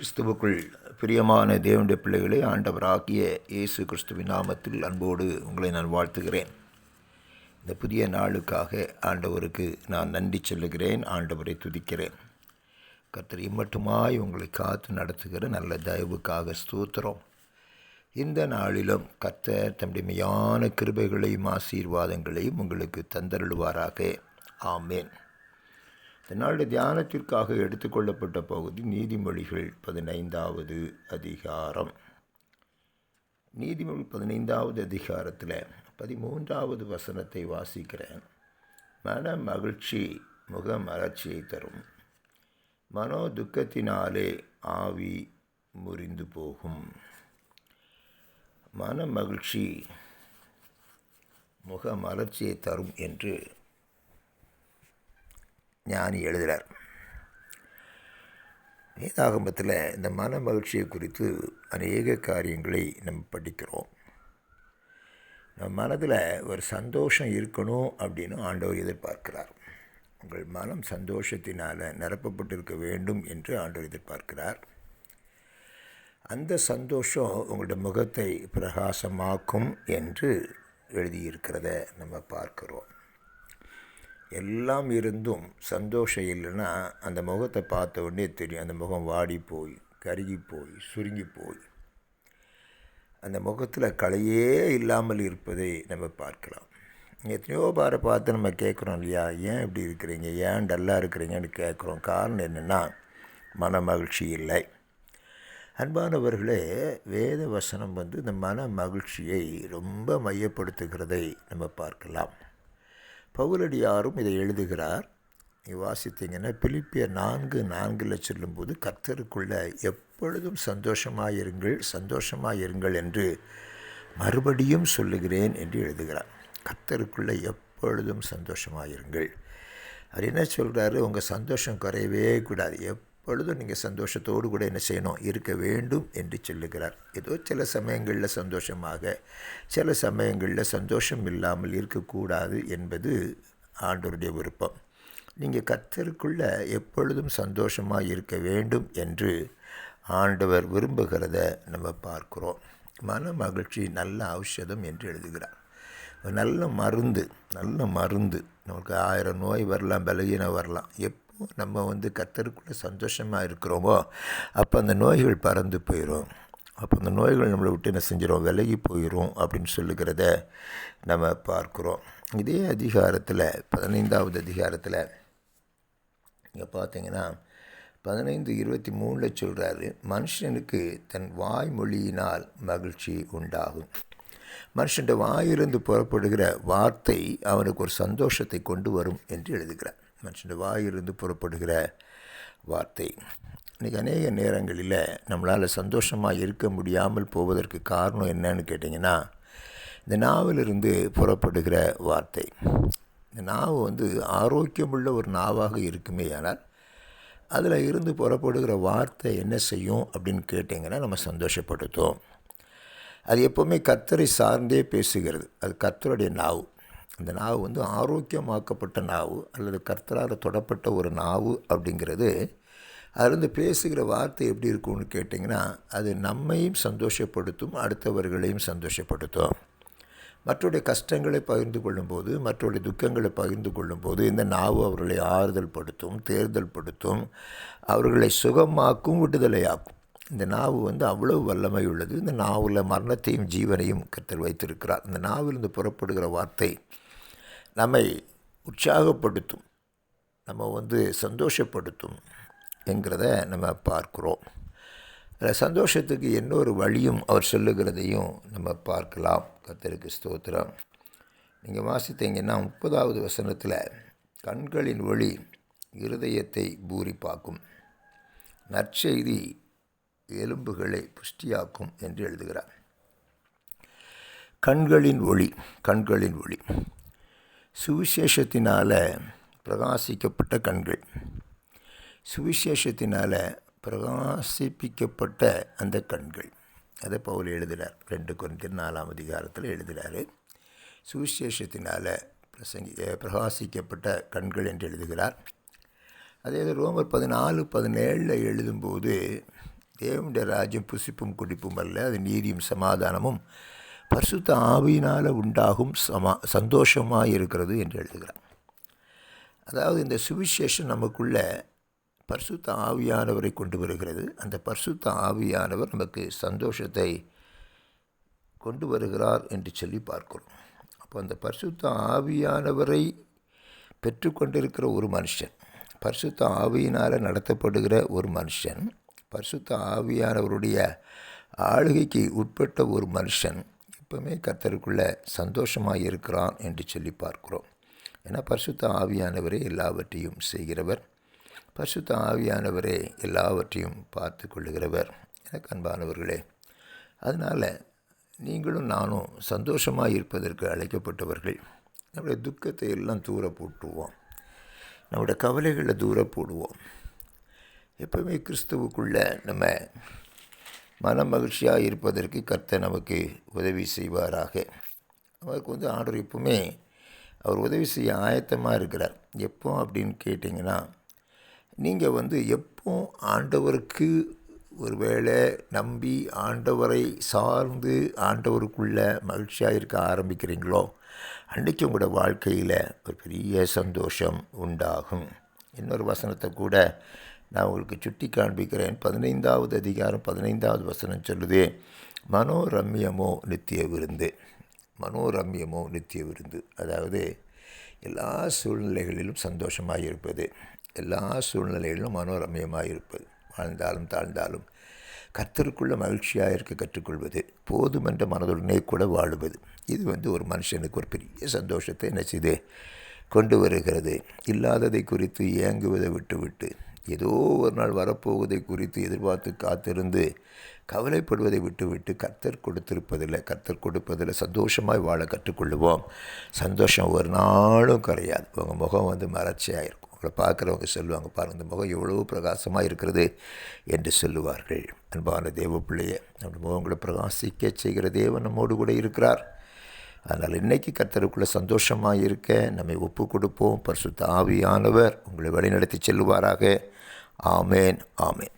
கிறிஸ்துவுக்குள் பிரியமான தேவனுடைய பிள்ளைகளை ஆண்டவராகிய இயேசு கிறிஸ்துவின் நாமத்தில் அன்போடு உங்களை நான் வாழ்த்துகிறேன். இந்த புதிய நாளுக்காக ஆண்டவருக்கு நான் நன்றி சொல்லுகிறேன் ஆண்டவரை துதிக்கிறேன். கர்த்தர் இம்மட்டுமாய் உங்களை காத்து நடத்துகிற நல்ல தயவுக்காக ஸ்தூத்திரம். இந்த நாளிலும் கர்த்தர் தம்முடைய மெய்யான கிருபைகளையும் ஆசீர்வாதங்களையும் உங்களுக்கு தந்தருளுவாராக. ஆமேன். இதனால் தியானத்திற்காக எடுத்துக்கொள்ளப்பட்ட பகுதி நீதிமொழிகள் பதினைந்தாவது அதிகாரம். நீதிமொழி பதினைந்தாவது அதிகாரத்தில் பதிமூன்றாவது வசனத்தை வாசிக்கிறேன். மன மகிழ்ச்சி முக மலர்ச்சியை தரும். மனோ துக்கத்தினாலே ஆவி முறிந்து போகும். மன மகிழ்ச்சி முக மலர்ச்சியை தரும் என்று ஞானி எழுதுகிறார். வேதாகமத்தில் இந்த மன மகிழ்ச்சியை குறித்து அநேக காரியங்களை நம்ம படிக்கிறோம். நம்ம மனதில் ஒரு சந்தோஷம் இருக்கணும் அப்படின்னு ஆண்டவர் எதிர்பார்க்கிறார். உங்கள் மனம் சந்தோஷத்தினால் நிரப்பப்பட்டிருக்க வேண்டும் என்று ஆண்டவர் எதிர்பார்க்கிறார். அந்த சந்தோஷம் உங்களுடைய முகத்தை பிரகாசமாக்கும் என்று எழுதியிருக்கிறத நம்ம பார்க்குறோம். எல்லாம் இருந்தும் சந்தோஷம் இல்லைன்னா அந்த முகத்தை பார்த்த உடனே தெரியும். அந்த முகம் வாடி போய் கருகி போய் சுருங்கி போய். அந்த முகத்தில் கலையே இல்லாமல் இருப்பதை நம்ம பார்க்கலாம். எத்தனையோ பாரை பார்த்து நம்ம கேட்குறோம் இல்லையா? ஏன் இப்படி இருக்கிறீங்க? ஏன் டல்லாக இருக்கிறீங்கன்னு கேட்குறோம் காரணம் என்னென்னா மன மகிழ்ச்சி இல்லை. அன்பானவர்களே வேத வசனம் வந்து இந்த மன மகிழ்ச்சியை ரொம்ப மையப்படுத்துகிறதை நம்ம பார்க்கலாம். பவுலடியாரும் இதை எழுதுகிறார். நீ வாசித்தீங்கன்னா பிலிப்பியர் நான்கு நான்கில் சொல்லும்போது கர்த்தருக்குள்ள எப்பொழுதும் சந்தோஷமாயிருங்கள் சந்தோஷமாயிருங்கள் என்று மறுபடியும் சொல்லுகிறேன் என்று எழுதுகிறார். கர்த்தருக்குள்ள எப்பொழுதும் சந்தோஷமாயிருங்கள். அவர் என்ன சொல்கிறாரு உங்கள் சந்தோஷம் குறையவே கூடாது. எப் எப்பொழுதும் நீங்கள் சந்தோஷத்தோடு கூட என்ன செய்யணும்? இருக்க வேண்டும் என்று சொல்லுகிறார். ஏதோ சில சமயங்களில் சந்தோஷமாக சில சமயங்களில் சந்தோஷம் இல்லாமல் இருக்கக்கூடாது என்பது ஆண்டோருடைய விருப்பம். நீங்கள் கத்தருக்குள்ள எப்பொழுதும் சந்தோஷமாக இருக்க வேண்டும் என்று ஆண்டவர் விரும்புகிறத நம்ம பார்க்குறோம். மன மகிழ்ச்சி நல்ல ஔஷதம் என்று எழுதுகிறார். நல்ல மருந்து நல்ல மருந்து. நமக்கு ஆயிரம் நோய் வரலாம் பலகீனம் வரலாம். எப் நம்ம வந்து கத்தருக்குள்ளே சந்தோஷமாக இருக்கிறோமோ அப்போ அந்த நோய்கள் பறந்து போயிடும் அப்போ அந்த நோய்கள் நம்மளை விட்டு என்ன செஞ்சிடும் விலகி போயிடும் அப்படின்னு சொல்லுகிறத நம்ம பார்க்குறோம். இதே அதிகாரத்தில் பதினைந்தாவது அதிகாரத்தில் இங்கே பார்த்தீங்கன்னா பதினைந்து இருபத்தி மூணில் சொல்கிறாரு மனுஷனுக்கு தன் வாய்மொழியினால் மகிழ்ச்சி உண்டாகும். மனுஷன் வாயிலிருந்து புறப்படுகிற வார்த்தை அவனுக்கு ஒரு சந்தோஷத்தை கொண்டு வரும் என்று எழுதுகிறார். மனுஷன் வாயிலிருந்து புறப்படுகிற வார்த்தை. இன்றைக்கி அநேக நேரங்களில் நம்மளால் சந்தோஷமாக இருக்க முடியாமல் போவதற்கு காரணம் என்னன்னு கேட்டிங்கன்னா இந்த நாவிலிருந்து புறப்படுகிற வார்த்தை. இந்த நாவு வந்து ஆரோக்கியமுள்ள ஒரு நாவாக இருக்குமே ஆனால் அதில் இருந்து புறப்படுகிற வார்த்தை என்ன செய்யும் அப்படின்னு கேட்டிங்கன்னா நம்ம சந்தோஷப்படுத்தும். அது எப்போவுமே கத்தரை சார்ந்தே பேசுகிறது. அது கத்தருடைய நாவு. அந்த நாவு வந்து ஆரோக்கியமாக்கப்பட்ட நாவு அல்லது கர்த்தரால் தொடப்பட்ட ஒரு நாவு அப்படிங்கிறது அதுலேருந்து பேசுகிற வார்த்தை எப்படி இருக்கும்னு கேட்டிங்கன்னா அது நம்மையும் சந்தோஷப்படுத்தும் அடுத்தவர்களையும் சந்தோஷப்படுத்தும். மற்றவருடைய கஷ்டங்களை பகிர்ந்து கொள்ளும்போது மற்றவருடைய துக்கங்களை பகிர்ந்து கொள்ளும்போது இந்த நாவு அவர்களை ஆறுதல் படுத்தும் தேர்தல் படுத்தும் அவர்களை சுகமாக்கும் விடுதலையாக்கும். இந்த நாவு வந்து அவ்வளவு வல்லமை உள்ளது. இந்த நாவில் மரணத்தையும் ஜீவனையும் கத்தல் வைத்திருக்கிறார். இந்த நாவிலிருந்து புறப்படுகிற வார்த்தை நம்மை உற்சாகப்படுத்தும் நம்ம வந்து சந்தோஷப்படுத்தும் என்கிறத நம்ம பார்க்குறோம். அதில் சந்தோஷத்துக்கு இன்னொரு வழியும் அவர் சொல்லுகிறதையும் நம்ம பார்க்கலாம். கத்தருக்கு ஸ்தோத்திரம். நீங்கள் வாசித்தீங்கன்னா முப்பதாவது வசனத்தில் கண்களின் ஒளி இருதயத்தை பூரிப்பாக்கும் நற்செய்தி எலும்புகளை புஷ்டியாக்கும் என்று எழுதுகிறார். கண்களின் ஒளி கண்களின் ஒளி. சுவிசேஷத்தினால் பிரகாசிக்கப்பட்ட கண்கள். சுவிசேஷத்தினால் பிரகாசிப்பிக்கப்பட்ட அந்த கண்கள். அதை பவுல் எழுதுகிறார் ரெண்டு குறைந்த நாலாம் அதிகாரத்தில் எழுதுகிறார் சுவிசேஷத்தினால் பிரசங்கி பிரகாசிக்கப்பட்ட கண்கள் என்று எழுதுகிறார். அதே ரோமர் பதினாலு பதினேழில் எழுதும்போது தேவனுடைய ராஜ்யம் புசிப்பும் குடிப்பும் அல்ல அது நீதியும் சமாதானமும் பரிசுத்த ஆவியினால் உண்டாகும் சமா சந்தோஷமாக இருக்கிறது என்று எழுதுகிறார். அதாவது இந்த சுவிசேஷம் நமக்குள்ள பரிசுத்த ஆவியானவரை கொண்டு வருகிறது. அந்த பரிசுத்த ஆவியானவர் நமக்கு சந்தோஷத்தை கொண்டு வருகிறார் என்று சொல்லி பார்க்கிறோம். அப்போ அந்த பரிசுத்த ஆவியானவரை பெற்றுக்கொண்டிருக்கிற ஒரு மனுஷன் பரிசுத்த ஆவியினால் நடத்தப்படுகிற ஒரு மனுஷன் பரிசுத்த ஆவியானவருடைய ஆளுகைக்கு உட்பட்ட ஒரு மனுஷன் எப்பவுமே கர்த்தருக்குள்ள சந்தோஷமாக இருக்கிறான் என்று சொல்லி பார்க்கிறோம். ஏன்னா பரிசுத்த ஆவியானவரே எல்லாவற்றையும் செய்கிறவர். பரிசுத்த ஆவியானவரே எல்லாவற்றையும் பார்த்து கொள்ளுகிறவர் எனக்கு அன்பானவர்களே அதனால் நீங்களும் நானும் சந்தோஷமாக இருப்பதற்கு அழைக்கப்பட்டவர்கள் நம்முடைய துக்கத்தை எல்லாம் தூர போட்டுருவோம் நம்முடைய கவலைகளை தூர போடுவோம் எப்பவுமே கிறிஸ்துவுக்குள்ளே நம்ம மன மகிழ்ச்சியாக இருப்பதற்கு கர்த்தர் நமக்கு உதவி செய்வாராக. அவருக்கு வந்து ஆர்டர் எப்பவுமே அவர் உதவி செய்ய ஆயத்தமாக இருக்கிறார். எப்போ அப்படின்னு கேட்டிங்கன்னா நீங்கள் வந்து எப்போ ஆண்டவருக்கு ஒருவேளை நம்பி ஆண்டவரை சார்ந்து ஆண்டவருக்குள்ள மகிழ்ச்சியாக இருக்க ஆரம்பிக்கிறீங்களோ அன்றைக்கு உங்களோட வாழ்க்கையில் ஒரு பெரிய சந்தோஷம் உண்டாகும். இன்னொரு வசனத்தை கூட நான் உங்களுக்கு சுட்டி காண்பிக்கிறேன். பதினைந்தாவது அதிகாரம் பதினைந்தாவது வசனம் சொல்லுது மனோரம்யமோ நித்திய விருந்து. மனோரம்யமோ நித்திய விருந்து. அதாவது எல்லா சூழ்நிலைகளிலும் சந்தோஷமாக இருப்பது. எல்லா சூழ்நிலைகளிலும் மனோரம்யமாக இருப்பது. வாழ்ந்தாலும் தாழ்ந்தாலும் கர்த்தருக்குள்ள மகிழ்ச்சியாக இருக்க கற்றுக்கொள்வது. போதுமென்ற மனதுடனே கூட வாழுவது. இது வந்து ஒரு மனுஷனுக்கு ஒரு பெரிய சந்தோஷத்தை என்ன செய்து கொண்டு வருகிறது. இல்லாததை குறித்து ஏங்குவதை விட்டுவிட்டு ஏதோ ஒரு நாள் வரப்போவதை குறித்து எதிர்பார்த்து காத்திருந்து கவலைப்படுவதை விட்டுவிட்டு கர்த்தர் கொடுத்திருப்பதில் கர்த்தர் கொடுப்பதில் சந்தோஷமாய் வாழ கற்றுக்கொள்ளுவோம். சந்தோஷம் ஒரு நாளும் குறையாது உங்கள் முகம் வந்து மறட்சியாக இருக்கும். உங்களை பார்க்குறவங்க சொல்லுவாங்க பாருங்கள் இந்த முகம் எவ்வளோ பிரகாசமாக இருக்கிறது என்று சொல்லுவார்கள். அன்பான தேவ பிள்ளையை நம்முடைய முகங்களை பிரகாசிக்க செய்கிற தேவன் நம்மோடு கூட இருக்கிறார். அதனால் இன்றைக்கி கர்த்தருக்குள்ளே சந்தோஷமாக இருக்க நம்மை ஒப்பு கொடுப்போம் பரிசுத்த ஆவியானவர் உங்களை வழிநடத்தி செல்வாராக ஆமேன் ஆமேன்.